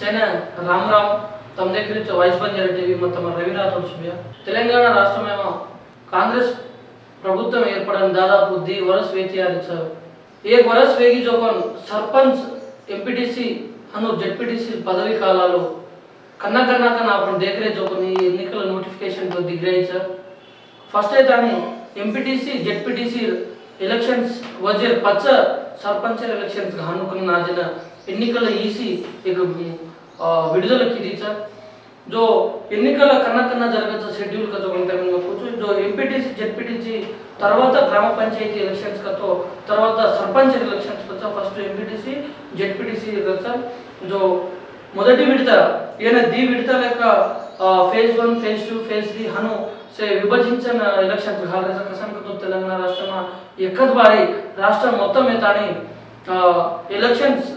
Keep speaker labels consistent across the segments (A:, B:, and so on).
A: సేన రామ్ రామ్ తమ దగ్గరించి vice Banjara TV మొత్తం రవిరా సుభ్య తెలంగాణ రాష్ట్రమేమో కాంగ్రెస్ ప్రభుత్వం ఏర్పడని దాదాపు ది వరస్ వేతియాలించారు ఏ వరస్ వేగి జోకన్ సర్పంచ్ ఎంపీటీసీ అను జెడ్పీటీసీ పదవీ కాలాలు కన్న కన్నా కన్నా అప్పుడు దేకరే జోకన్ ఈ ఎన్నికల నోటిఫికేషన్తో దిగ్రహించారు. ఫస్ట్ అయితే అని ఎంపీటీసీ జడ్పీటీసీ ఎలక్షన్స్ వజే పచ్చ సర్పంచ్ ఎలక్షన్స్ ఘానుకున్న నాజిన ఎన్నికల ఈసీ ఇక విడుదలకు ఇది జో ఎన్నికల కన్నా కన్నా జరగచ్చు షెడ్యూల్ కథ ఉంటారని చెప్పొచ్చు జో ఎంపీటీసీ జెడ్పీటీసీ తర్వాత గ్రామ పంచాయతీ ఎలక్షన్స్ కతో తర్వాత సర్పంచ్ ఎలక్షన్స్ కచ్చా ఫస్ట్ ఎంపీటీసీ జెడ్పీటీసీ కచ్చా జో మొదటి విడత ఏదైనా ది విడత లేక phase one phase two phase three Hanu సే విభజించిన ఎలక్షన్స్ కాలేజా తెలంగాణ రాష్ట్రమా? ఎక్కద్ బారి రాష్ట్రం మొత్తం తాని ఎలక్షన్స్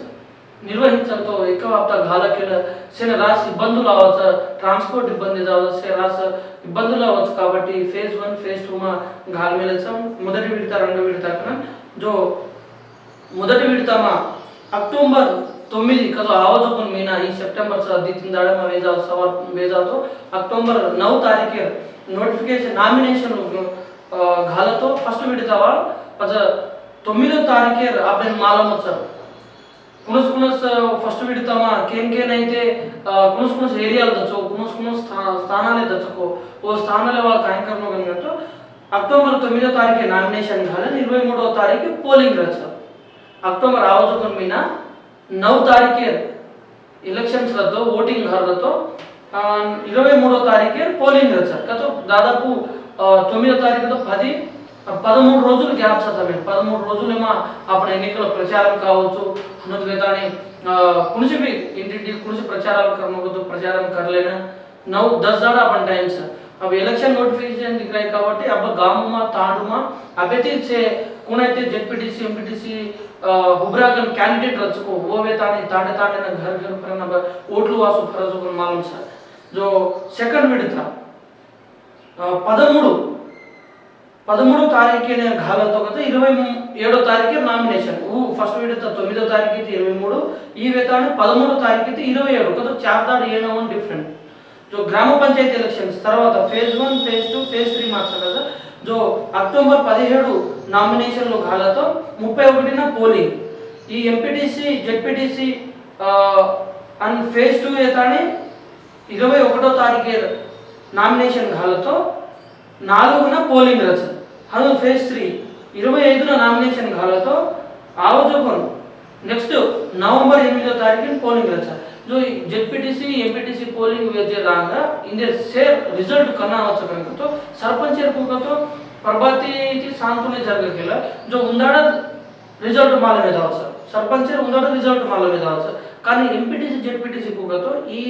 A: నిర్వహించడంతో ఏకవాప్త గాలకేళ శరరాశి ఇబ్బందులు అవ్వచ్చు ట్రాన్స్పోర్ట్ ఇబ్బంది కావచ్చు రాశ ఇబ్బందులు అవ్వచ్చు కాబట్టి ఫేజ్ వన్ ఫేజ్ టూ మా గాలి మేళం మొదటి విడత రెండో విడత జో మొదటి విడత మా అక్టోబర్ తొమ్మిది కదా ఆవజకున్ మీనా ఈ సెప్టెంబర్ సార్ దిత్తిందాడ మా వేజా సవర్ వేజాతో అక్టోబర్ నవ తారీఖు నోటిఫికేషన్ నామినేషన్ గాలతో ఫస్ట్ విడతావా పద తొమ్మిదో తారీఖు అప్పుడు మాలం వచ్చారు కునస్కునస్ ఫస్ట్ విడతామా? కేన్ కేన్ అయితే కునస్కునస్ ఏరియాలు తెచ్చుకో కునస్కునస్ స్థానాలే తెచ్చుకో ఓ స్థానాలే వాళ్ళ కార్యక్రమం కలిగినట్టు అక్టోబర్ తొమ్మిదో తారీఖు నామినేషన్ కాలేదు ఇరవై మూడవ తారీఖు పోలింగ్ రద్దు అక్టోబర్ ఆవజు తొమ్మిదిన నవ తారీఖే ఎలక్షన్స్ రద్దు ఓటింగ్ రద్దుతో ఇరవై మూడో తారీఖే పోలింగ్ రద్దు కదా దాదాపు తొమ్మిదో తారీఖుతో పది పదమూడు రోజులు గ్యాప్ చదవండి పదమూడు రోజులేమో అప్పుడు ఎన్నికల ప్రచారం కావచ్చు హనుద్వేతాన్ని कुणसी भी इंटी कुणसी प्रचार करना हो तो प्रचार कर लेना नौ दस जड़ अपन टाइम से अब इलेक्शन नोटिफिकेशन दिख रहा है कावटे अब गाँव में तांडू में अभी से कुणते जेपीटीसी एमपीटीसी हुब्रा कन कैंडिडेट रचको वो वे ताने ताड़े ताड़े పదమూడో తారీఖే నేను ఘాలతో కదా ఇరవై ఏడో తారీఖు నామినేషన్. ఊ ఫస్ట్ విడత తొమ్మిదో తారీఖు అయితే ఇరవై మూడు ఈ వేతాన్ని పదమూడో తారీఖు అయితే ఇరవై ఏడు కదా చార్దాడు ఏ వన్ డిఫరెంట్ जो గ్రామ పంచాయతీ ఎలక్షన్స్ తర్వాత phase one phase two phase three మార్చారు కదా. జో అక్టోబర్ పదిహేడు నామినేషన్లు ఘాలతో ముప్పై ఒకటిన పోలింగ్. ఈ MPTC ZPTC and phase two ఏతాని ఇరవై ఒకటో తారీఖు నామినేషన్ ఘాలతో నాలుగున పోలింగ్ రచన హను ఫేజ్ త్రీ ఇరవై ఐదున నామినేషన్ ఘాలతో ఆవజోగన్ నెక్స్ట్ నవంబర్ ఎనిమిదో తారీఖున పోలింగ్ రచన जो जेडपीटीसी एमपीटीसी पोलिंग जे रांगा इंदे से रिजल्ट करना आवश्यक है तो सरपंच को तो प्रभाती ती सांतुने जरग केला जो उंदाड రిజల్ట్ మాల మీద అవచ్చు సర్పంచ్ ఉందడ రిజల్ట్ మాల మీద అవచ్చు కానీ ఎంపీటీసీ జెడ్పీటీసీ కూడాతో ఈ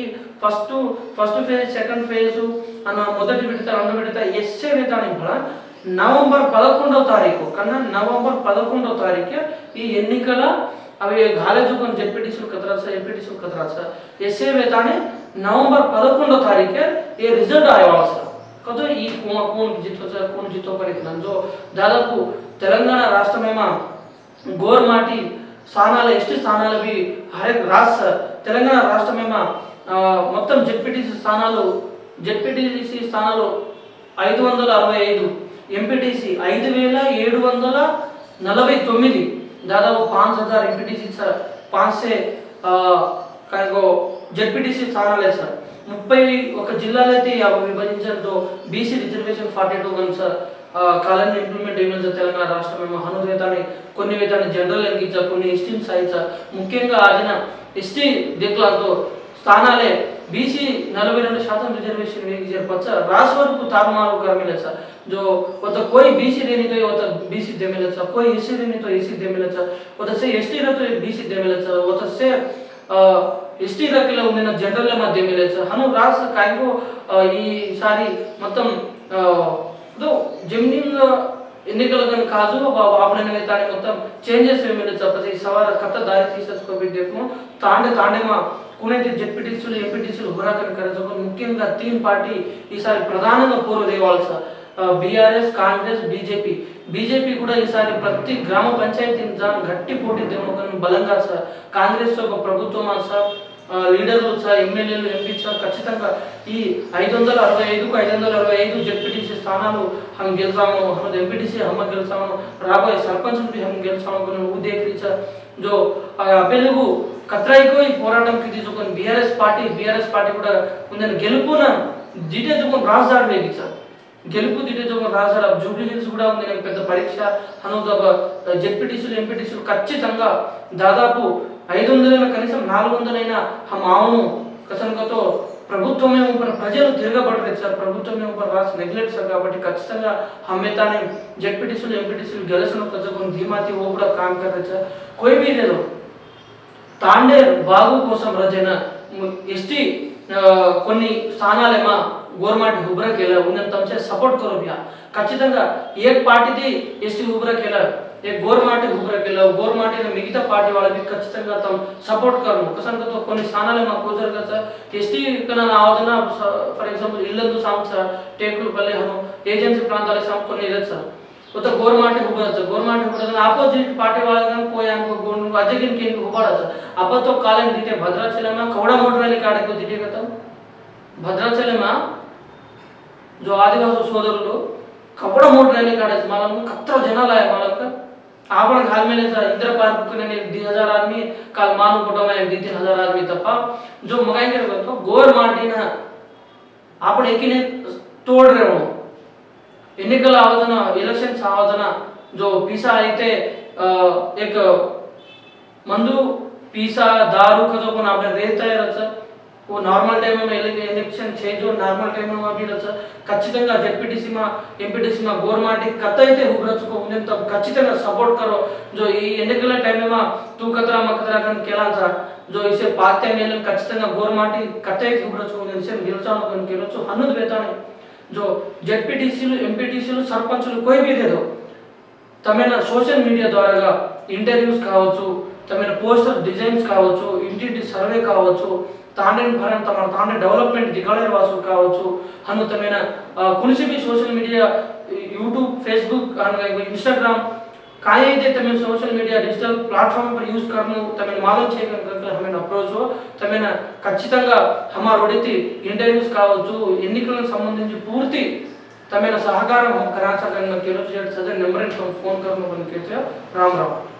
A: first first phase second phase అన్న మొదటి విడత రెండు విడత ఎస్ఏ విధానం కూడా నవంబర్ పదకొండవ తారీఖు కన్నా నవంబర్ పదకొండవ తారీఖు ఈ ఎన్నికల అవి గాలేజుకొని జెడ్పీటీసీలు కదరాల్సా ఎంపీటీసీలు కదరాల్సా ఎస్ఏ విధానం నవంబర్ పదకొండవ తారీఖు ఈ రిజల్ట్ ఆయవాల్సా కదా ఈ కోన్ జీతో కోన్ జీతో పరిజ్ఞానం దాదాపు తెలంగాణ రాష్ట్రమేమో గోర్మాటి స్థానాల ఎస్టీ స్థానాలు అవి రాష్ట్ర తెలంగాణ రాష్ట్రమేమ మొత్తం జెడ్పీటీసీ స్థానాలు జెడ్పీటీసీ స్థానాలు ఐదు వందల అరవై ఐదు ఎంపీటీసీ ఐదు వేల ఏడు వందల నలభై తొమ్మిది దాదాపు పాంచ్ హజార్ ఎంపీటీసీ సార్ పాంచే జెడ్పీటీసీ స్థానాలే సార్. ముప్పై ఒక జిల్లాలో అయితే యాభై విభజించడంతో బీసీ రిజర్వేషన్ ఫార్టీ టూ ఉంది సార్. కాలాన్ని ఇంప్లిమెంట్ అయిన తెలంగాణ రాష్ట్రం హనుమతి వేతాన్ని కొన్ని వేతాన్ని జనరల్ ఎంకించా కొన్ని ఎస్టీ సాయించా ముఖ్యంగా ఆదిన ఎస్టీ దిక్కులతో స్థానాలే బీసీ నలభై రెండు శాతం రిజర్వేషన్ వేగి చేరపచ్చ రాష్ట్ర వరకు తారుమారు కర్మిలే సార్ जो होता कोई बीसी देनी तो होता बीसी दे मिलता कोई एससी देनी तो एससी दे मिलता होता से एसटी रहतो बीसी दे मिलता होता से ఎస్టీ రకలో ఉండిన జనరల్ మధ్య మిలేచ్చు హను రాష్ట్ర కాయకు ఈసారి మొత్తం దో జమినింగ్ ఎన్నికల కానీ కాదు ఆపడైన దాన్ని మొత్తం చేంజెస్ ఏమి చెప్పచ్చు ఈ సవార కథ దారి తీసేసుకోబెట్టేమో తాండే తాండేమా కునేటి జెడ్పీటీసీలు ఎంపీటీసీలు హురాకని కరచకు ముఖ్యంగా తీన్ పార్టీ ఈసారి ప్రధానంగా పూర్వ దేవాల్స బీఆర్ఎస్ కాంగ్రెస్ బీజేపీ. బీజేపీ కూడా ఈసారి ప్రతి గ్రామ పంచాయతీ నిజాం గట్టి పోటీ దేమో బలంగా సార్. కాంగ్రెస్ ఒక ప్రభుత్వం సార్? లీడర్లు వచ్చా ఎమ్మెల్యేలు ఎంపించా ఖచ్చితంగా ఈ ఐదు వందల అరవై ఐదుకు ఐదు వందల అరవై ఐదు జెడ్పీటీసీ స్థానాలు హమ్ గెలిచాము హమ్ ఎంపీటీసీ హమ్మ గెలిచాము రాబోయే సర్పంచ్ హమ్ గెలిచాము ఉద్దేశించ. జో అభ్యర్థులు కత్రాయికు ఈ పోరాటంకి తీసుకొని బీఆర్ఎస్ పార్టీ బీఆర్ఎస్ పార్టీ కూడా ఉందని గెలుపున జీటే చూకొని రాజధాని సార్ గెలుపు తిట్టే చూకొని రాజధాని జూబ్లీహిల్స్ కూడా ఉంది పెద్ద పరీక్ష. అనుదబ జెడ్పీటీసీలు ఎంపీటీసీలు ఖచ్చితంగా దాదాపు ఐదు వందలైన కనీసం నాలుగు వందలైన ఆ మావును కసనకతో ప్రభుత్వం ऊपर ప్రజలు తిరగబడలేదు సార్. ప్రభుత్వం ऊपर రాసి నెగ్లెక్ట్ సార్ కాబట్టి ఖచ్చితంగా హమ్మేతానే జెడ్పీటీసీలు ఎంపీటీసీలు గెలిసిన ప్రజలకు ధీమాతి ఓ కూడా కామ్ కర్లేదు సార్. कोई भी ले బాగు కోసం రజైన ఎస్టీ కొన్ని స్థానాలేమా గవర్నమెంట్ ఉబ్రకేలా ఉన్నంత సపోర్ట్ కరోబియా. ఖచ్చితంగా ఏ పార్టీది ఎస్టీ ఉబ్రకేలా ఏ గోర్మాటి ఊరకెళ్ళో గోర్మాటిన మిగతా పార్టీ వాళ్ళకి ఖచ్చితంగా తాము సపోర్ట్ కాను ఒకసారితో కొన్ని స్థానాలు మా కూతురు కదా ఎస్టీ కన్నా ఆవదన ఫర్ ఎగ్జాంపుల్ ఇల్లదు సాంగ్ సార్ టేకులు పల్లెహము ఏజెన్సీ ప్రాంతాలకు సాంగ్ కొన్ని ఇరదు సార్. కొత్త గోర్మాటి హుబడచ్చు గోర్మాటి హుబడచ్చు ఆపోజిట్ పార్టీ వాళ్ళకి పోయాను గోండు అజగిన్కి ఎందుకు హుబడచ్చు అబ్బతో కాలం దిటే భద్రాచలమ? కౌడ మోటరాలి కాడకు దిటే కదా? భద్రాచలమ? జో ఆదివాసు సోదరులు కపడ మోటరాలి కాడచ్చు మనం కత్ర జనాలయ మనకు आपण घाल में इधर पार बुकने ने दी हजार आदमी काल मानु कोटा में दी हजार आदमी तपा। जो मगाई कर तो गोर मार दी ना आपण एकीने तोड रे हो। एनिकल आवाजना इलेक्शन आवाजना जो पीसा इथे एक मंदू पीसा दारू खजो पण आपण रेत आहे रच वो normal time election change normal time అవి రచ ఖచ్చితంగా జెడ్పీటీసీ మా ఎంపీటీసీ మా గవర్నమెంట్ కథ అయితే ఉబ్రచుకో నేను తప్ప ఖచ్చితంగా సపోర్ట్ కరో जो ఈ ఎన్నికల టైం మా తూ కతరా మా కతరా కానీ కేలాన్ సార్ जो इसे पाते నేను ఖచ్చితంగా గవర్నమెంట్ కథ అయితే ఉబ్రచుకో నేను సేమ్ గెలుచాను కానీ గెలవచ్చు హన్నుది వేతానే जो జెడ్పీటీసీలు ఎంపీటీసీలు సర్పంచులు కోయి भी दे दो తమైన సోషల్ మీడియా ద్వారాగా ఇంటర్వ్యూస్ కావచ్చు తమైన పోస్టర్ డిజైన్స్ కావచ్చు ఇంటి సర్వే కావచ్చు తాండేని భరణ తమ తాండే డెవలప్మెంట్ దిగాడే వాసు కావచ్చు అనుతమైన కులిసిబి social media YouTube Facebook Instagram काहे తమైన సోషల్ మీడియా డిజిటల్ ప్లాట్ఫామ్ పర్ యూస్ यूज తమైన तमें मालूम అప్రోచ్ తమైన ఖచ్చితంగా హమార్ ఒడితి ఇంటర్వ్యూస్ కావచ్చు ఎన్నికలకు సంబంధించి పూర్తి తమైన సహకారం కరాచకంగా కేరు చేయడం సజ నెంబర్ ఫోన్ కర్మ పనికి రామ్ రామ్